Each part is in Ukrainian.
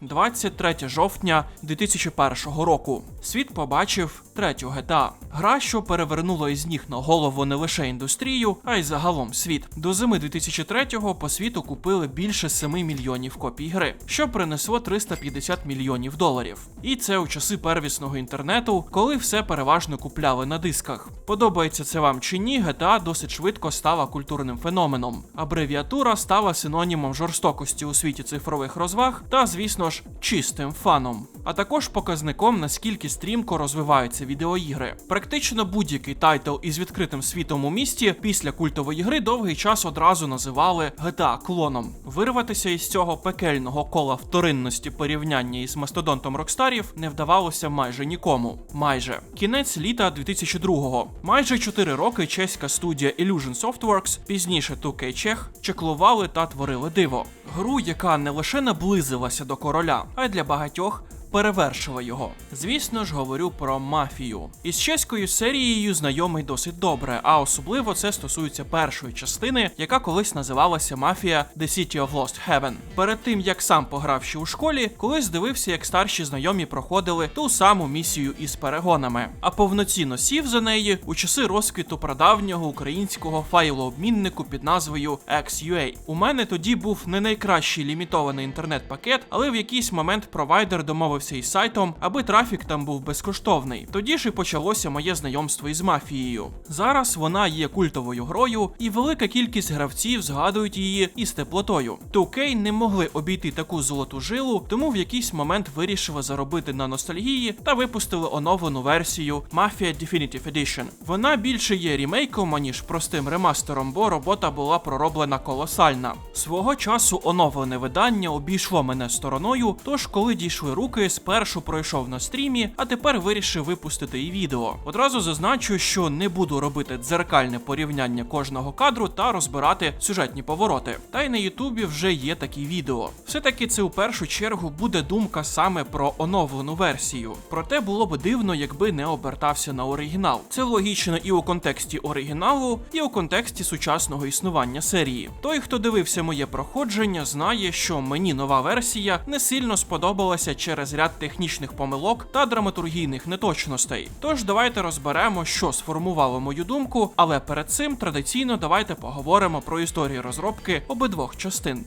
23 жовтня 2001 року. Світ побачив третю GTA. Гра, що перевернула із ніг на голову не лише індустрію, а й загалом світ. До зими 2003-го по світу купили більше 7 мільйонів копій гри, що принесло 350 мільйонів доларів. І це у часи первісного інтернету, коли все переважно купляли на дисках. Подобається це вам чи ні, GTA досить швидко стала культурним феноменом. Абревіатура стала синонімом жорстокості у світі цифрових розваг та, звісно ж, чистим фаном. А також показником, наскільки стрімко розвиваються відеоігри. Практично будь-який тайтл із відкритим світом у місті після культової гри довгий час одразу називали GTA клоном. Вирватися із цього пекельного кола вторинності порівняння із мастодонтом Рокстарів не вдавалося майже нікому. Майже кінець літа 2002-го. Майже 4 роки чеська студія Illusion Softworks, пізніше 2K Czech, чеклували та творили диво. Гру, яка не лише наблизилася до короля, а й для багатьох перевершила його. Звісно ж, говорю про мафію. Із чеською серією знайомий досить добре, а особливо це стосується першої частини, яка колись називалася Мафія The City of Lost Heaven. Перед тим як сам пограв ще у школі, колись дивився, як старші знайомі проходили ту саму місію із перегонами, а повноцінно сів за неї у часи розквіту прадавнього українського файлообміннику під назвою XUA. У мене тоді був не найкращий лімітований інтернет-пакет, але в якийсь момент провайдер домовився із сайтом, аби трафік там був безкоштовний. Тоді ж і почалося моє знайомство із мафією. Зараз вона є культовою грою, і велика кількість гравців згадують її із теплотою. 2K не могли обійти таку золоту жилу, тому в якийсь момент вирішили заробити на ностальгії та випустили оновлену версію Mafia Definitive Edition. Вона більше є рімейком, аніж простим ремастером, бо робота була пророблена колосальна. Свого часу оновлене видання обійшло мене стороною, тож коли дійшли руки, спершу пройшов на стрімі, а тепер вирішив випустити і відео. Одразу зазначу, що не буду робити дзеркальне порівняння кожного кадру та розбирати сюжетні повороти. Та й на Ютубі вже є такі відео. Все-таки це у першу чергу буде думка саме про оновлену версію. Проте було б дивно, якби не обертався на оригінал. Це логічно і у контексті оригіналу, і у контексті сучасного існування серії. Той, хто дивився моє проходження, знає, що мені нова версія не сильно сподобалася через ряд технічних помилок та драматургійних неточностей. Тож давайте розберемо, що сформувало мою думку, але перед цим традиційно давайте поговоримо про історію розробки обидвох частин.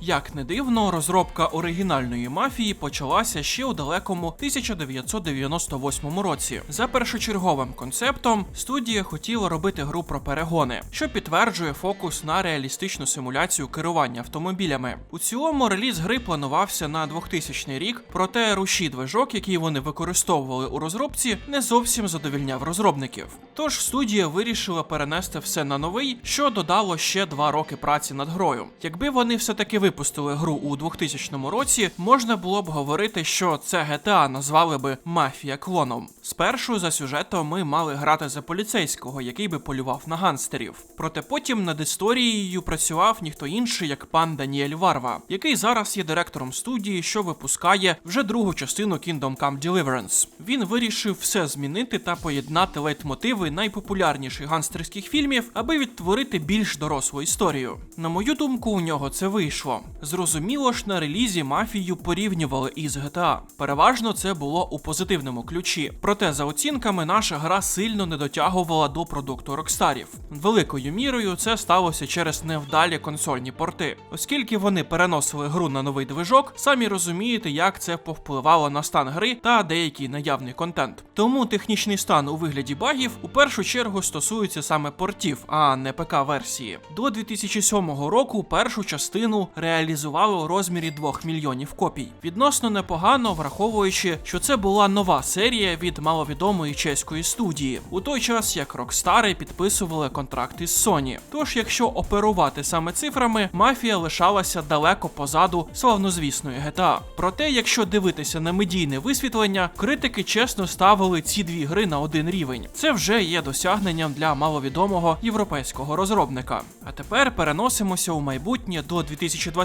Як не дивно, розробка оригінальної мафії почалася ще у далекому 1998 році. За першочерговим концептом студія хотіла робити гру про перегони, що підтверджує фокус на реалістичну симуляцію керування автомобілями. У цілому реліз гри планувався на 2000 рік, проте руші движок, який вони використовували у розробці, не зовсім задовільняв розробників. Тож студія вирішила перенести все на новий, що додало ще два роки праці над грою. Якби вони все таки випустили гру у 2000 році, можна було б говорити, що це GTA назвали би мафія клоном. Спершу за сюжетом ми мали грати за поліцейського, який би полював на ганстерів. Проте потім над історією працював ніхто інший, як пан Даніель Варва, який зараз є директором студії, що випускає вже другу частину Kingdom Come Deliverance. Він вирішив все змінити та поєднати лейтмотиви найпопулярніших ганстерських фільмів, аби відтворити більш дорослу історію. На мою думку, у нього це вийшло. Зрозуміло ж, на релізі мафію порівнювали із GTA. Переважно це було у позитивному ключі. Проте, за оцінками, наша гра сильно не дотягувала до продукту Рокстарів. Великою мірою це сталося через невдалі консольні порти, оскільки вони переносили гру на новий движок, самі розумієте, як це повпливало на стан гри та деякий наявний контент. Тому технічний стан у вигляді багів у першу чергу стосується саме портів, а не ПК-версії. До 2007 року першу частину реалізували у розмірі 2 мільйонів копій. Відносно непогано, враховуючи, що це була нова серія від маловідомої чеської студії, у той час як Rockstar підписували контракти з Sony. Тож, якщо оперувати саме цифрами, мафія лишалася далеко позаду славнозвісної GTA. Проте, якщо дивитися на медійне висвітлення, критики чесно ставили ці дві гри на один рівень. Це вже є досягненням для маловідомого європейського розробника. А тепер переносимося у майбутнє до 2020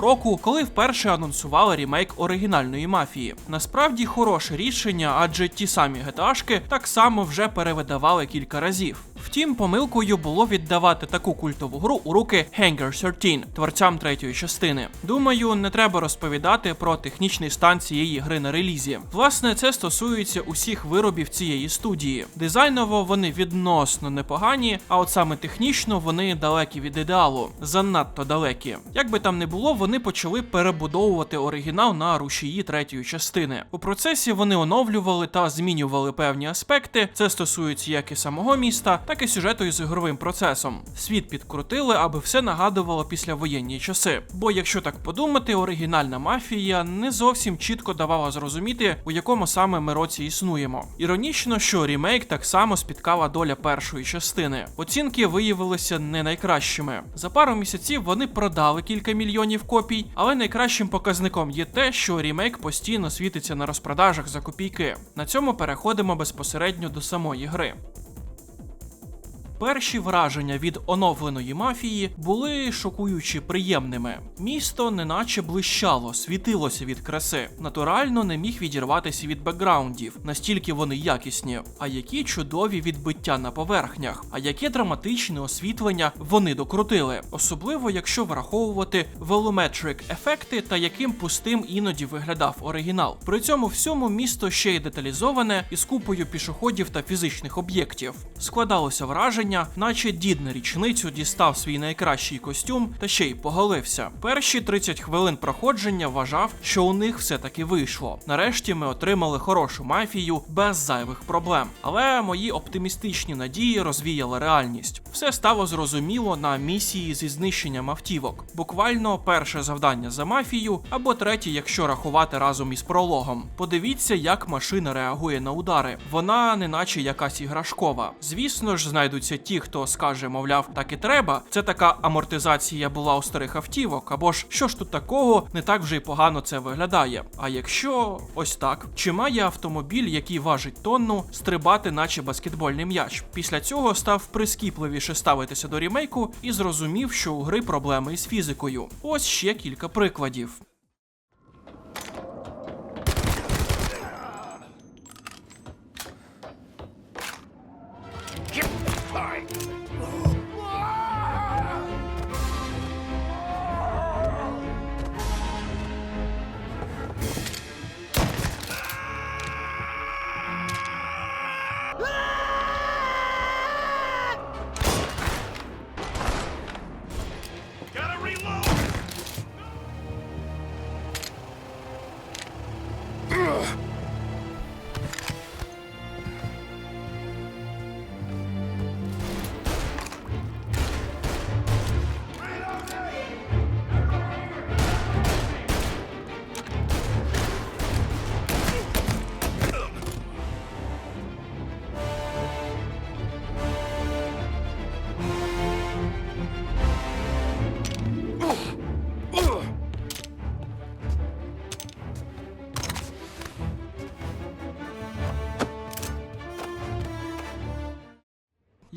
року, коли вперше анонсували ремейк оригінальної мафії. Насправді хороше рішення, адже ті самі GTA-шки так само вже перевидавали кілька разів. Втім, помилкою було віддавати таку культову гру у руки Hangar 13, творцям третьої частини. Думаю, не треба розповідати про технічний стан цієї гри на релізі. Власне, це стосується усіх виробів цієї студії. Дизайново вони відносно непогані, а от саме технічно вони далекі від ідеалу, занадто далекі. Як би там не було, вони почали перебудовувати оригінал на рушії третьої частини. У процесі вони оновлювали та змінювали певні аспекти. Це стосується як і самого міста, так і сюжету із ігровим процесом. Світ підкрутили, аби все нагадувало післявоєнні часи. Бо, якщо так подумати, оригінальна мафія не зовсім чітко давала зрозуміти, у якому саме ми році існуємо. Іронічно, що рімейк так само спіткала доля першої частини. Оцінки виявилися не найкращими. За пару місяців вони продали кілька мільйонів копій, але найкращим показником є те, що рімейк постійно світиться на розпродажах за копійки. На цьому переходимо безпосередньо до самої гри. Перші враження від оновленої мафії були шокуючи приємними. Місто неначе блищало, світилося від краси. Натурально не міг відірватися від бекграундів, настільки вони якісні. А які чудові відбиття на поверхнях, а яке драматичне освітлення вони докрутили, особливо якщо враховувати велометрик ефекти та яким пустим іноді виглядав оригінал. При цьому всьому місто ще й деталізоване із купою пішоходів та фізичних об'єктів. Складалося враження, наче дід на річницю дістав свій найкращий костюм та ще й поголився. Перші 30 хвилин проходження вважав, що у них все таки вийшло. Нарешті ми отримали хорошу мафію без зайвих проблем. Але мої оптимістичні надії розвіяли реальність. Все стало зрозуміло на місії зі знищенням автівок. Буквально перше завдання за мафію, або третє, якщо рахувати разом із прологом. Подивіться, як машина реагує на удари. Вона неначе якась іграшкова. Звісно ж, знайдуться ті, хто скаже, мовляв, так і треба. Це така амортизація була у старих автівок, або ж що ж тут такого, не так вже й погано це виглядає. А якщо ось так, чи має автомобіль, який важить тонну, стрибати, наче баскетбольний м'яч? Після цього став прискіпливіше ставитися до рімейку і зрозумів, що у гри проблеми із фізикою. Ось ще кілька прикладів.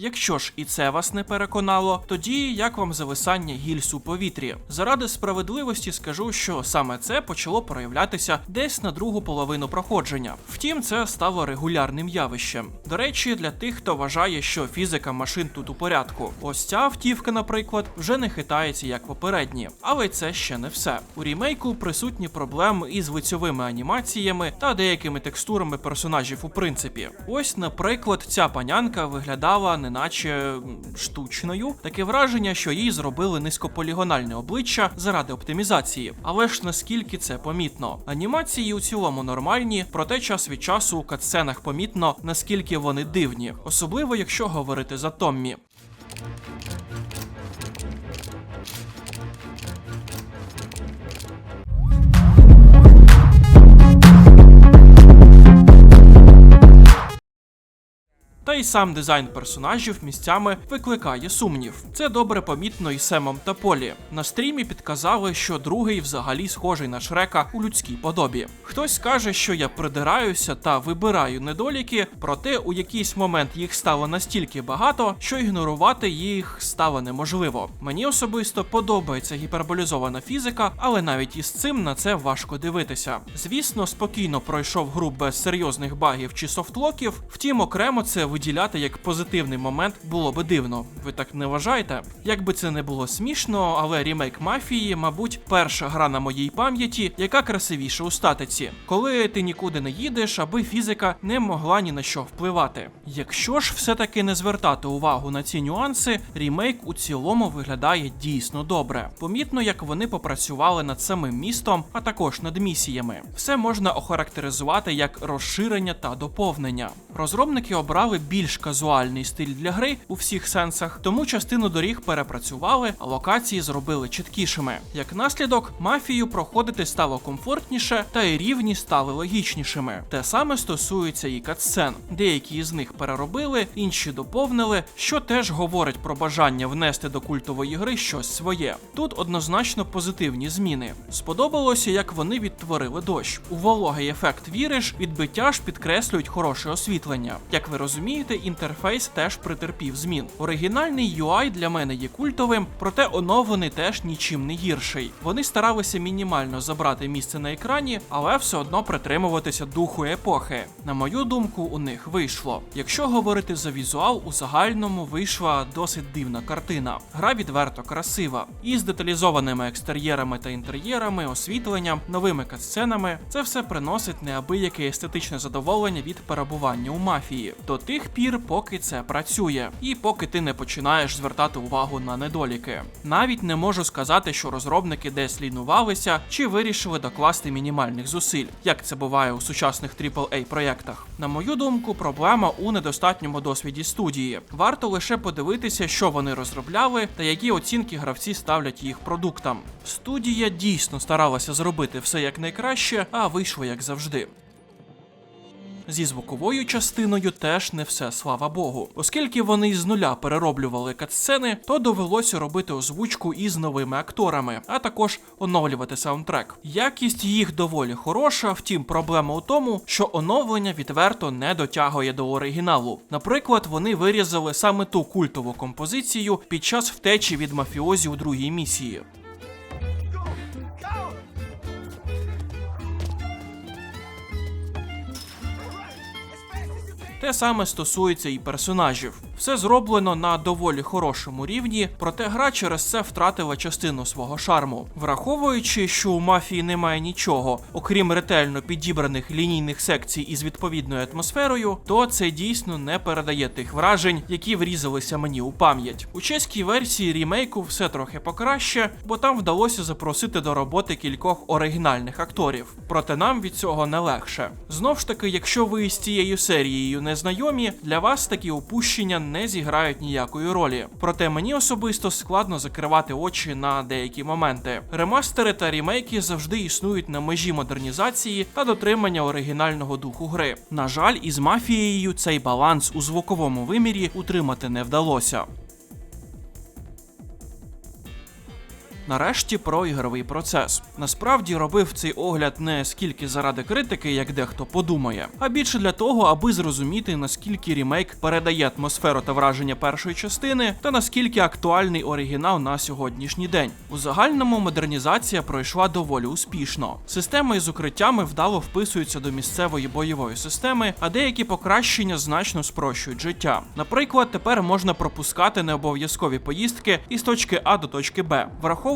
Якщо ж і це вас не переконало, тоді як вам зависання гільз у повітрі? Заради справедливості скажу, що саме це почало проявлятися десь на другу половину проходження. Втім, це стало регулярним явищем. До речі, для тих, хто вважає, що фізика машин тут у порядку. Ось ця автівка, наприклад, вже не хитається як попередні. Але це ще не все. У рімейку присутні проблеми із лицьовими анімаціями та деякими текстурами персонажів у принципі. Ось, наприклад, ця панянка виглядала неначе штучною. Таке враження, що їй зробили низькополігональне обличчя заради оптимізації. Але ж наскільки це помітно? Анімації у цілому нормальні, проте час від часу у катсценах помітно, наскільки вони дивні, особливо якщо говорити за Томмі. Та й сам дизайн персонажів місцями викликає сумнів. Це добре помітно і Семом та Полі. На стрімі підказали, що другий взагалі схожий на Шрека у людській подобі. Хтось скаже, що я придираюся та вибираю недоліки, проте у якийсь момент їх стало настільки багато, що ігнорувати їх стало неможливо. Мені особисто подобається гіперболізована фізика, але навіть із цим на це важко дивитися. Звісно, спокійно пройшов гру без серйозних багів чи софтлоків, втім окремо це виділяє виділяти як позитивний момент було би дивно. Ви так не вважаєте? Якби це не було смішно, але рімейк мафії, мабуть, перша гра на моїй пам'яті, яка красивіша у статиці, коли ти нікуди не їдеш, аби фізика не могла ні на що впливати. Якщо ж все-таки не звертати увагу на ці нюанси, рімейк у цілому виглядає дійсно добре. Помітно, як вони попрацювали над самим містом, а також над місіями. Все можна охарактеризувати як розширення та доповнення. Розробники обрали більш казуальний стиль для гри у всіх сенсах, тому частину доріг перепрацювали, а локації зробили чіткішими. Як наслідок, мафію проходити стало комфортніше, та й рівні стали логічнішими. Те саме стосується і катсцен. Деякі з них переробили, інші доповнили, що теж говорить про бажання внести до культової гри щось своє. Тут однозначно позитивні зміни. Сподобалося, як вони відтворили дощ. У вологий ефект віриш, відбиття ж підкреслюють хороше освітлення. Як ви розумієте, інтерфейс теж претерпів змін. Оригінальний UI для мене є культовим, проте оновлений теж нічим не гірший. Вони старалися мінімально забрати місце на екрані, але все одно притримуватися духу епохи. На мою думку, у них вийшло. Якщо говорити за візуал, у загальному вийшла досить дивна картина. Гра відверто красива, із деталізованими екстер'єрами та інтер'єрами, освітленням, новими катсценами. Це все приносить неабияке естетичне задоволення від перебування у мафії до тих пір, поки це працює, і поки ти не починаєш звертати увагу на недоліки. Навіть не можу сказати, що розробники десь лінувалися чи вирішили докласти мінімальних зусиль, як це буває у сучасних AAA проєктах. На мою думку, проблема у недостатньому досвіді студії. Варто лише подивитися, що вони розробляли та які оцінки гравці ставлять їх продуктам. Студія дійсно старалася зробити все якнайкраще, а вийшло як завжди. Зі звуковою частиною теж не все, слава Богу. Оскільки вони з нуля перероблювали катсцени, то довелося робити озвучку із новими акторами, а також оновлювати саундтрек. Якість їх доволі хороша, втім, проблема у тому, що оновлення відверто не дотягує до оригіналу. Наприклад, вони вирізали саме ту культову композицію під час втечі від мафіозі у другій місії. Те саме стосується і персонажів. Все зроблено на доволі хорошому рівні, проте гра через це втратила частину свого шарму. Враховуючи, що у мафії немає нічого, окрім ретельно підібраних лінійних секцій із відповідною атмосферою, то це дійсно не передає тих вражень, які врізалися мені у пам'ять. У чеській версії рімейку все трохи покраще, бо там вдалося запросити до роботи кількох оригінальних акторів. Проте нам від цього не легше. Знов ж таки, якщо ви з цією серією не знайомі, для вас такі опущення не зіграють ніякої ролі. Проте мені особисто складно закривати очі на деякі моменти. Ремастери та рімейки завжди існують на межі модернізації та дотримання оригінального духу гри. На жаль, із мафією цей баланс у звуковому вимірі утримати не вдалося. Нарешті про ігровий процес. Насправді робив цей огляд не скільки заради критики, як дехто подумає, а більше для того, аби зрозуміти наскільки рімейк передає атмосферу та враження першої частини, та наскільки актуальний оригінал на сьогоднішній день. У загальному модернізація пройшла доволі успішно. Системи із укриттями вдало вписуються до місцевої бойової системи, а деякі покращення значно спрощують життя. Наприклад, тепер можна пропускати необов'язкові поїздки із точки А до точки Б. Враховуючи,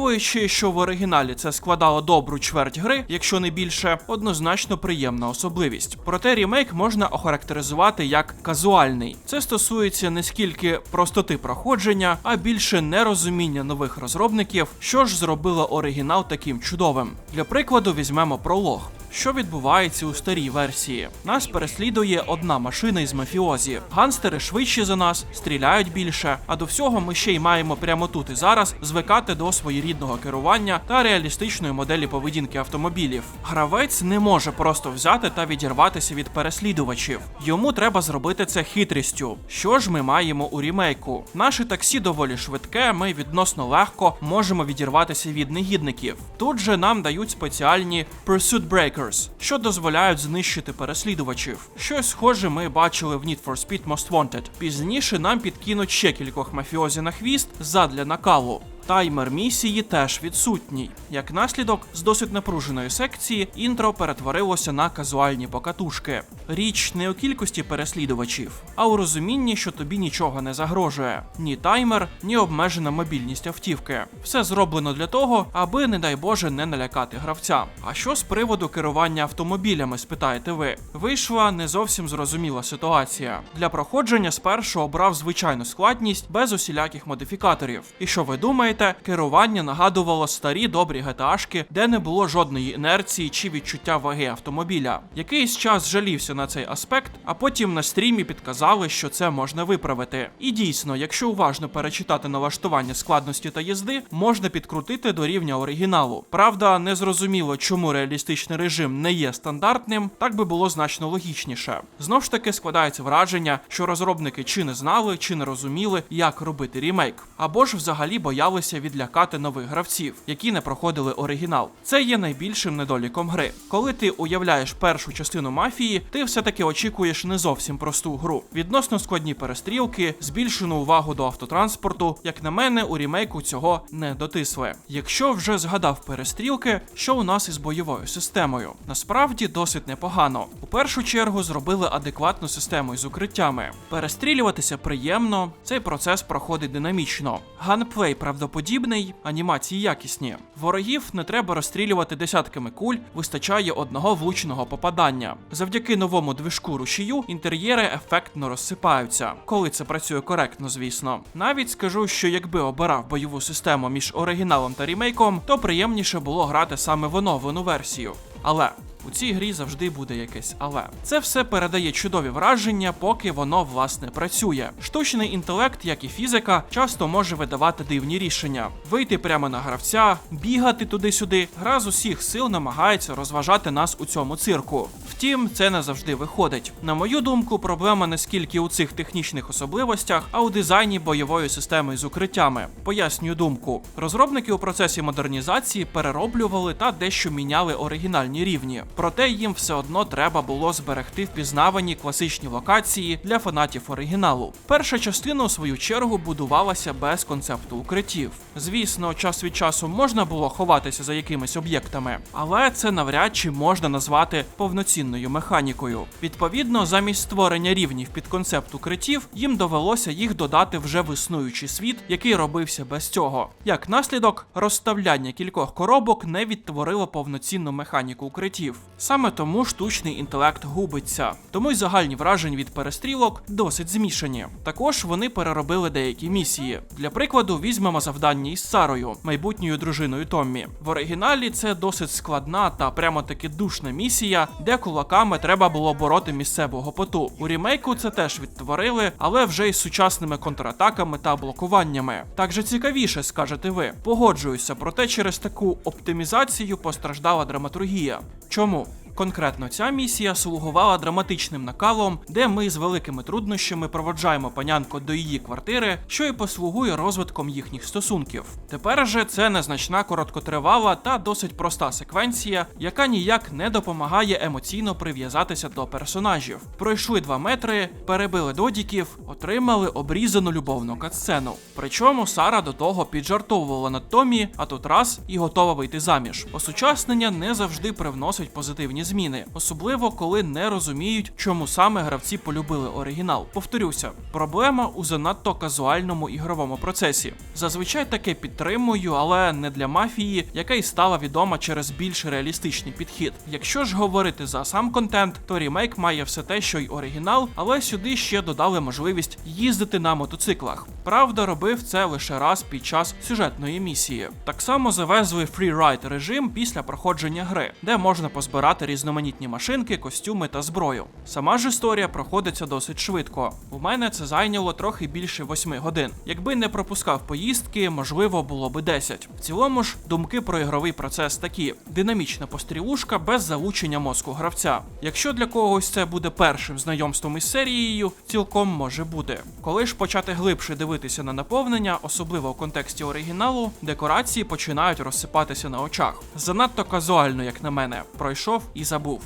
що в оригіналі це складало добру чверть гри, якщо не більше, однозначно приємна особливість. Проте рімейк можна охарактеризувати як казуальний. Це стосується не скільки простоти проходження, а більше нерозуміння нових розробників, що ж зробило оригінал таким чудовим. Для прикладу візьмемо пролог. Що відбувається у старій версії? Нас переслідує одна машина із мафіозі. Ганстери швидші за нас, стріляють більше. А до всього ми ще й маємо прямо тут і зараз звикати до своєрідного керування та реалістичної моделі поведінки автомобілів. Гравець не може просто взяти та відірватися від переслідувачів. Йому треба зробити це хитрістю. Що ж ми маємо у рімейку? Наше таксі доволі швидке. Ми відносно легко можемо відірватися від негідників. Тут же нам дають спеціальні Pursuit Breakers, що дозволяють знищити переслідувачів. Щось схоже ми бачили в Need for Speed Most Wanted. Пізніше нам підкинуть ще кількох мафіозі на хвіст задля накалу. Таймер місії теж відсутній. Як наслідок, з досить напруженої секції інтро перетворилося на казуальні покатушки. Річ не у кількості переслідувачів, а у розумінні, що тобі нічого не загрожує. Ні таймер, ні обмежена мобільність автівки. Все зроблено для того, аби, не дай Боже, не налякати гравця. А що з приводу керування автомобілями, спитаєте ви? Вийшла не зовсім зрозуміла ситуація. Для проходження спершу обрав звичайну складність без усіляких модифікаторів. І що ви думаєте, керування нагадувало старі добрі GTA-шки, де не було жодної інерції чи відчуття ваги автомобіля. Якийсь час жалівся на цей аспект, а потім на стрімі підказали, що це можна виправити. І дійсно, якщо уважно перечитати налаштування складності та їзди, можна підкрутити до рівня оригіналу. Правда, не зрозуміло, чому реалістичний режим не є стандартним, так би було значно логічніше. Знов ж таки складається враження, що розробники чи не знали, чи не розуміли, як робити рімейк, або ж взагалі боялися відлякати нових гравців, які не проходили оригінал. Це є найбільшим недоліком гри. Коли ти уявляєш першу частину мафії, ти все-таки очікуєш не зовсім просту гру. Відносно складні перестрілки, збільшену увагу до автотранспорту. Як на мене, у рімейку цього не дотисли. Якщо вже згадав перестрілки, що у нас із бойовою системою? Насправді досить непогано. У першу чергу зробили адекватну систему із укриттями. Перестрілюватися приємно, цей процес проходить динамічно. Ганплей правдоподібний, анімації якісні. Ворогів не треба розстрілювати десятками куль, вистачає одного влучного попадання. Завдяки новому движку рушію інтер'єри ефектно розсипаються, коли це працює коректно, звісно. Навіть скажу, що якби обирав бойову систему між оригіналом та рімейком, то приємніше було грати саме в оновлену версію. Але у цій грі завжди буде якесь але. Це все передає чудові враження, поки воно власне працює. Штучний інтелект, як і фізика, часто може видавати дивні рішення: вийти прямо на гравця, бігати туди-сюди. Гра з усіх сил намагається розважати нас у цьому цирку. Втім, це не завжди виходить. На мою думку, проблема не скільки у цих технічних особливостях, а у дизайні бойової системи з укриттями. Пояснюю думку. Розробники у процесі модернізації перероблювали та дещо міняли оригінальні рівні. Проте їм все одно треба було зберегти впізнавані класичні локації для фанатів оригіналу. Перша частина, у свою чергу, будувалася без концепту укриттів. Звісно, час від часу можна було ховатися за якимись об'єктами, але це навряд чи можна назвати повноцінною механікою. Відповідно, замість створення рівнів під концепт укриттів, їм довелося їх додати вже в існуючий світ, який робився без цього. Як наслідок, розставляння кількох коробок не відтворило повноцінну механіку укриттів. Саме тому штучний інтелект губиться. Тому й загальні вражень від перестрілок досить змішані. Також вони переробили деякі місії. Для прикладу, візьмемо завдання із Сарою, майбутньою дружиною Томмі. В оригіналі це досить складна та прямо таки душна місія, де кулаками треба було бороти місцевого поту. У рімейку це теж відтворили, але вже із сучасними контратаками та блокуваннями. Так же цікавіше, скажете ви. Погоджуюся, проте через таку оптимізацію постраждала драматургія. Чому? も Конкретно ця місія слугувала драматичним накалом, де ми з великими труднощами проводжаємо панянку до її квартири, що і послугує розвитком їхніх стосунків. Тепер же це незначна короткотривала та досить проста секвенція, яка ніяк не допомагає емоційно прив'язатися до персонажів. Пройшли два метри, перебили додіків, отримали обрізану любовну катсцену. Причому Сара до того піджартовувала над Томі, а тут раз і готова вийти заміж. Осучаснення не завжди привносить позитивні зміни, особливо коли не розуміють, чому саме гравці полюбили оригінал. Повторюся, проблема у занадто казуальному ігровому процесі. Зазвичай таке підтримую, але не для мафії, яка й стала відома через більш реалістичний підхід. Якщо ж говорити за сам контент, то рімейк має все те, що й оригінал, але сюди ще додали можливість їздити на мотоциклах. Правда, робив це лише раз під час сюжетної місії. Так само завезли фрірайд режим після проходження гри, де можна позбирати різноманітні машинки, костюми та зброю. Сама ж історія проходиться досить швидко. У мене це зайняло трохи більше 8 годин. Якби не пропускав поїздки, можливо, було би 10. В цілому ж думки про ігровий процес такі: динамічна пострілушка без залучення мозку гравця. Якщо для когось це буде першим знайомством із серією, цілком може бути. Коли ж почати глибше дивитися на наповнення, особливо в контексті оригіналу, декорації починають розсипатися на очах. Занадто казуально, як на мене, пройшов і забув.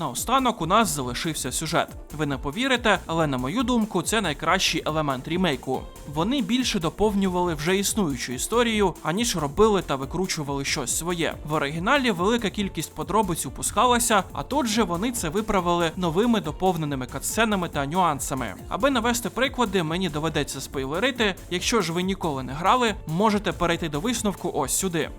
Наостанок у нас залишився сюжет. Ви не повірите, але на мою думку, це найкращий елемент рімейку. Вони більше доповнювали вже існуючу історію, аніж робили та викручували щось своє. В оригіналі велика кількість подробиць упускалася, а тут же вони це виправили новими доповненими катсценами та нюансами. Аби навести приклади, мені доведеться спойлерити. Якщо ж ви ніколи не грали, можете перейти до висновку ось сюди.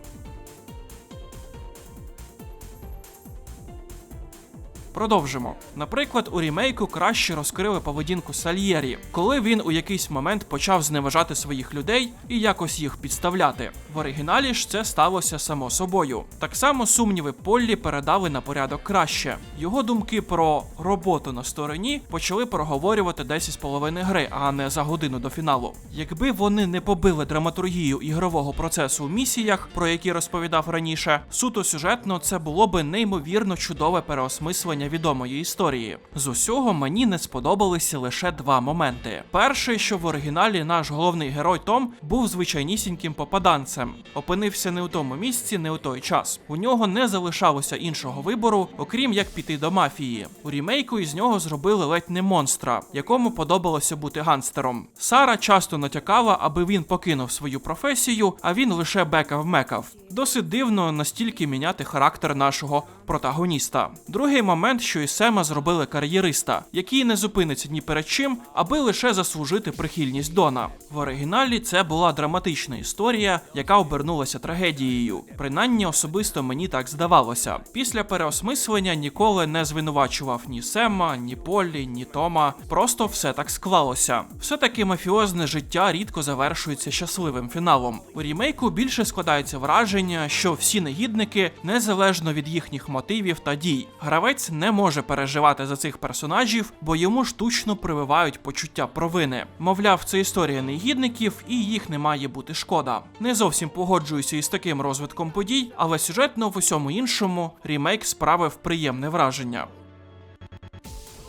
Продовжимо. Наприклад, у рімейку краще розкрили поведінку Сальєрі, коли він у якийсь момент почав зневажати своїх людей і якось їх підставляти. В оригіналі ж це сталося само собою. Так само сумніви Поллі передали на порядок краще. Його думки про роботу на стороні почали проговорювати десь із половини гри, а не за годину до фіналу. Якби вони не побили драматургію ігрового процесу у місіях, про які розповідав раніше, суто сюжетно це було би неймовірно чудове переосмислення відомої історії. З усього мені не сподобалися лише два моменти. Перший, що в оригіналі наш головний герой Том був звичайнісіньким попаданцем, опинився не у тому місці, не у той час. У нього не залишалося іншого вибору, окрім як піти до мафії. У рімейку із нього зробили ледь не монстра, якому подобалося бути ганстером. Сара часто натякала, аби він покинув свою професію, а він лише бекав-мекав. Досить дивно настільки міняти характер нашого протагоніста. Другий момент, що із Сема зробили кар'єриста, який не зупиниться ні перед чим, аби лише заслужити прихильність Дона. В оригіналі це була драматична історія, яка обернулася трагедією. Принаймні особисто мені так здавалося. Після переосмислення ніколи не звинувачував ні Сема, ні Поллі, ні Тома. Просто все так склалося. Все таки мафіозне життя рідко завершується щасливим фіналом. У рімейку більше складається враження, що всі негідники, незалежно від їхніх мотивів та дій, гравець не може переживати за цих персонажів, бо йому штучно прививають почуття провини. Мовляв, це історія негідників, і їх не має бути шкода. Не зовсім погоджуюся із таким розвитком подій, але сюжетно в усьому іншому рімейк справив приємне враження.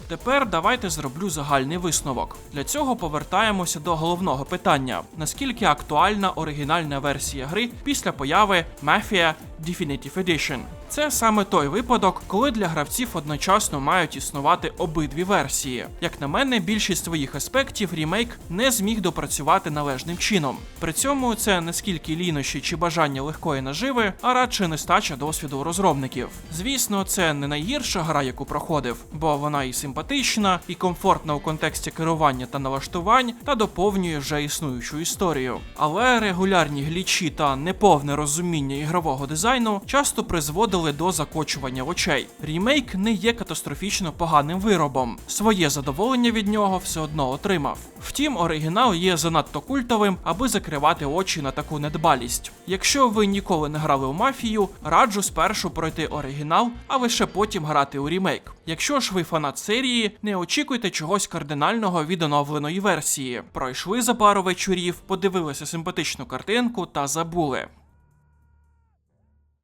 Тепер давайте зроблю загальний висновок. Для цього повертаємося до головного питання: наскільки актуальна оригінальна версія гри після появи Mafia Definitive Edition? Це саме той випадок, коли для гравців одночасно мають існувати обидві версії. Як на мене, більшість своїх аспектів рімейк не зміг допрацювати належним чином. При цьому це не скільки лінощі чи бажання легкої наживи, а радше нестача досвіду розробників. Звісно, це не найгірша гра, яку проходив, бо вона і симпатична, і комфортна у контексті керування та налаштувань, та доповнює вже існуючу історію. Але регулярні глічі та неповне розуміння ігрового дизайну часто призводили до закочування очей. Рімейк не є катастрофічно поганим виробом. Своє задоволення від нього все одно отримав. Втім, оригінал є занадто культовим, аби закривати очі на таку недбалість. Якщо ви ніколи не грали у мафію, раджу спершу пройти оригінал, а лише потім грати у рімейк. Якщо ж ви фанат серії, не очікуйте чогось кардинального від оновленої версії. Пройшли за пару вечорів, подивилися симпатичну картинку та забули.